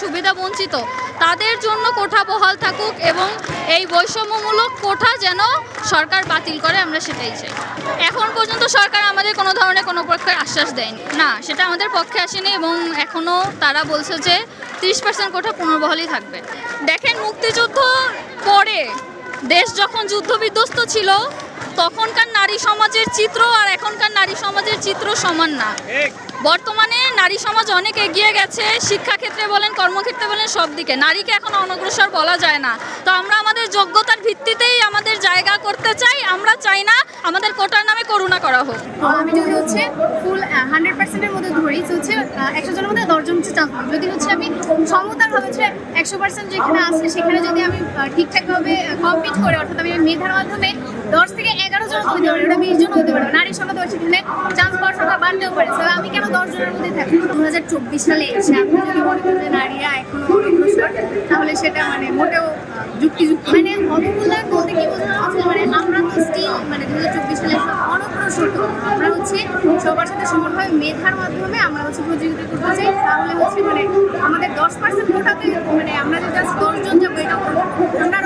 সুবিধা বঞ্চিত, তাদের জন্য কোঠা বহাল থাকুক এবং এই বৈষম্যমূলক কোঠা যেন সরকার বাতিল করে, আমরা সেটাই চাই। এখন পর্যন্ত সরকার আমাদের কোনো ধরনের কোনো প্রকার আশ্বাস দেয়নি। না, সেটা আমাদের পক্ষে আসেনি এবং এখনও তারা বলছে যে তিরিশ পার্সেন্ট কোঠা পুনর্বহালই থাকবে। দেখেন মুক্তিযুদ্ধ পরে দেশ যখন যুদ্ধ বিধ্বস্ত ছিল, তখনকার নারী সমাজের চিত্র আর এখনকার নারী সমাজের চিত্র সমান না। বর্তমানে নারী সমাজ অনেক এগিয়ে গেছে, শিক্ষাক্ষেত্রে বলেন, কর্মক্ষেত্রে বলেন, সব দিকে। নারীকে এখন অনগ্রসর বলা যায় না। তো আমরা আমাদের যোগ্যতার ভিত্তিতেই আমাদের জায়গা করতে চাই, আমরা চাই না আমাদের কোটার নামে করুণা করা হোক। আমি যদি হচ্ছে ফুল হান্ড্রেড পার্সেন্টের মধ্যে ধরি হচ্ছে একশো জনের মধ্যে দশজন হচ্ছে চান্স যদি হচ্ছে আমি সমতারভাবে হচ্ছে একশো পার্সেন্ট যেখানে আসছে সেখানে যদি আমি ঠিকঠাকভাবে কমপ্লিট করে, অর্থাৎ আমি মেধার মাধ্যমে দশ থেকে চব্বিশ সালে এসে আপনি যে তাহলে সেটা মানে মোটেও যুক্তিযুক্ত। মানে বলতে কি বোঝানো মানে মানে দু হাজার চব্বিশ সালে আমরা হচ্ছে সবার সাথে সমানভাবে মেধার মাধ্যমে আমরা হচ্ছে তাহলে হচ্ছে মানে আমাদের দশ পার্সেন্ট মানে আমরা যদি জাস্ট দশজন আমরা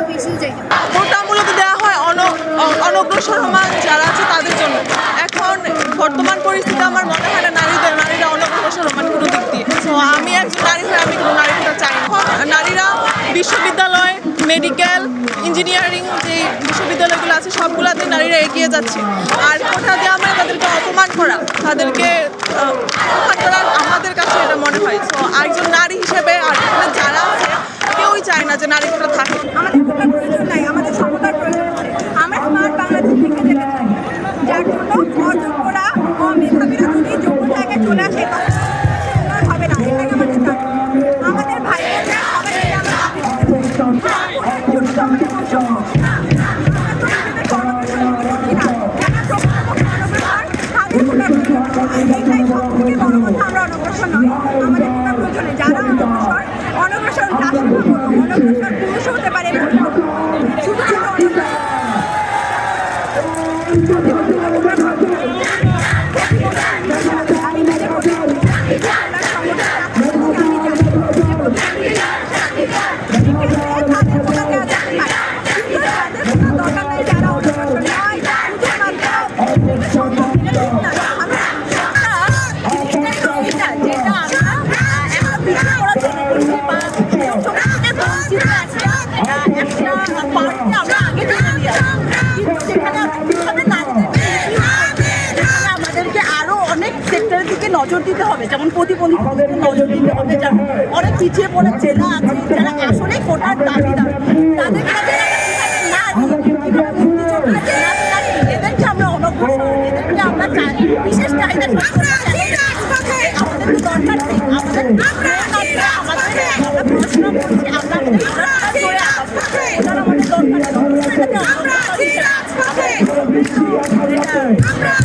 অ- অনগ্রসরমান যারা আছে তাদের জন্য। এখন বর্তমান পরিস্থিতি আমার মনে হয় না, নারীদের নারীরা অনগ্রসরমান কোনো দিক দিয়ে। তো আমি একজন নারী হয়ে আমি কোনো নারী কোটা চাই নারীরা বিশ্ববিদ্যালয় মেডিকেল ইঞ্জিনিয়ারিং যে বিশ্ববিদ্যালয়গুলো আছে সবগুলোতে নারীরা এগিয়ে যাচ্ছে। আর কোথা দিয়ে আমরা তাদেরকে অপমান করা? তাদেরকে personaje নজর দিতে হবে যেমন প্রতিবন্ধীদের নজর দিতে হবে অনেক পিছিয়ে পড়ে জেলা আছে যারা আসলে কোটার দাবিদার তাদের আমরা বিশেষ চাহিদা আমাদের দরকার নেই আমাদের